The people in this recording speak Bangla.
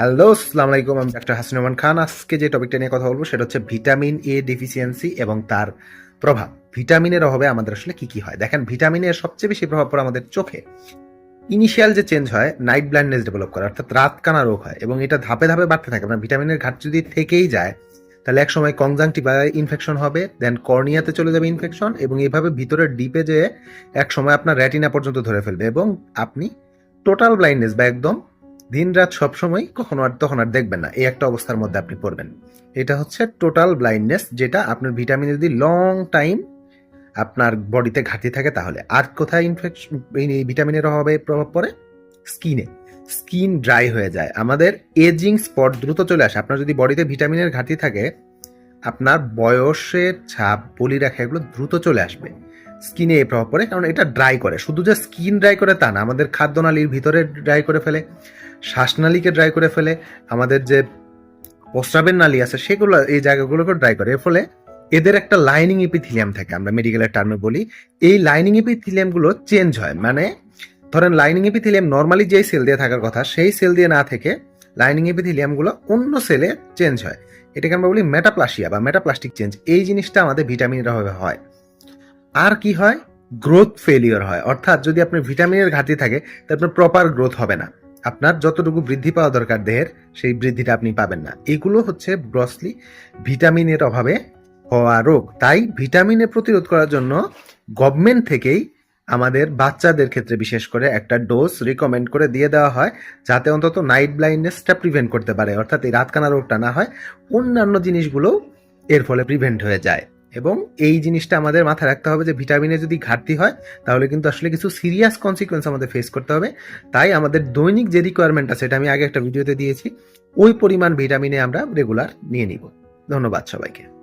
হ্যালো, আসসালামু আলাইকুম, আমি ডাক্তার হাসিন রহমান খান। আজকে যে টপিকটা নিয়ে কথা বলব সেটা হচ্ছে ভিটামিন এ ডেফিসিয়েন্সি এবং তার প্রভাব। ভিটামিনের অভাবে আমাদের আসলে কি কি হয়? দেখেন ভিটামিনের সবচেয়ে বেশি প্রভাব পড়ে আমাদের চোখে। ইনিশিয়াল যে চেঞ্জ হয় নাইট ব্লাইন্ডনেস ডেভেলপ করে, অর্থাৎ রাত কানা রোগ হয় এবং এটা ধাপে ধাপে বাড়তে থাকে। মানে ভিটামিনের ঘাট যদি থেকেই যায়, তাহলে এক সময় কনজাংটিভা ইনফেকশন হবে দেন কর্নিয়াতে চলে যাবে ইনফেকশন এবং এইভাবে ভিতরে ডিপে যেয়ে এক সময় আপনার রেটিনা পর্যন্ত ধরে ফেলবে এবং আপনি টোটাল ব্লাইন্ডনেস বা একদম দিন রাত সবসময় কখনো আর তখন আর দেখবেন না, এই একটা অবস্থার মধ্যে আপনি পড়বেন। এটা হচ্ছে টোটাল ব্লাইন্ডনেস যেটা আপনার ভিটামিন যদি লং টাইম আপনার বডিতে ঘাটতি থাকে তাহলে। আর কোথায় ইনফেকশন এই ভিটামিনের অভাবে প্রভাব পড়ে? স্কিনে স্কিন ড্রাই হয়ে যায়। আমাদের এজিং স্পট দ্রুত চলে আসে। আপনার যদি বডিতে ভিটামিনের ঘাটতি থাকে, আপনার বয়সের ছাপ, বলি রাখা, এগুলো দ্রুত চলে আসবে। স্কিনে এই প্রভাব পড়ে, কারণ এটা ড্রাই করে। শুধু যে স্কিন ড্রাই করে তা না, আমাদের খাদ্যনালীর ভিতরে ড্রাই করে ফেলে, শ্বাসনালীকে ড্রাই করে ফেলে, আমাদের যে প্রস্রাবের নালী আছে, সেগুলো, এই জায়গাগুলোকে ড্রাই করে। এর ফলে এদের একটা লাইনিং এপিথিলিয়াম থাকে, আমরা মেডিকেলের টার্মে বলি। এই লাইনিং এপিথিলিয়ামগুলো চেঞ্জ হয় মানে ধরেন লাইনিং এপিথিলিয়াম নর্মালি যেই সেল দিয়ে থাকার কথা, সেই সেল দিয়ে না থেকে লাইনিং এপিথিলিয়ামগুলো অন্য সেলে চেঞ্জ হয়। এটাকে আমরা বলি মেটাপ্লাসিয়া বা মেটাপ্লাস্টিক চেঞ্জ এই জিনিসটা আমাদের ভিটামিনের অভাবে হয়। আর কি হয়? গ্রোথ ফেলিওর হয়। অর্থাৎ যদি আপনার ভিটামিনের ঘাটতি থাকে, তাহলে আপনার প্রপার গ্রোথ হবে না। আপনার যতটুকু বৃদ্ধি পাওয়া দরকার দেহের, সেই বৃদ্ধিটা আপনি পাবেন না। এগুলো হচ্ছে ব্রসলি ভিটামিনের অভাবে হওয়া রোগ। তাই ভিটামিনের প্রতিরোধ করার জন্য গভর্নমেন্ট থেকেই আমাদের বাচ্চাদের ক্ষেত্রে বিশেষ করে একটা ডোজ রিকমেন্ড করে দিয়ে দেওয়া হয়, যাতে অন্তত নাইট ব্লাইন্ডনেসটা প্রিভেন্ট করতে পারে। অর্থাৎ এই রাতকানা রোগটা না হয়, অন্যান্য জিনিসগুলোও এর ফলে প্রিভেন্ট হয়ে যায়। এবং এই জিনিসটা আমাদের মাথায় রাখতে হবে যে ভিটামিনে যদি ঘাটতি হয়, তাহলে কিন্তু আসলে কিছু সিরিয়াস কনসিকোয়েন্স আমাদের ফেস করতে হবে। তাই আমাদের দৈনিক যে রিকোয়ারমেন্ট আছে, এটা আমি আগে একটা ভিডিওতে দিয়েছি, ওই পরিমাণ ভিটামিনে আমরা রেগুলার নিয়ে নিব। ধন্যবাদ সবাইকে।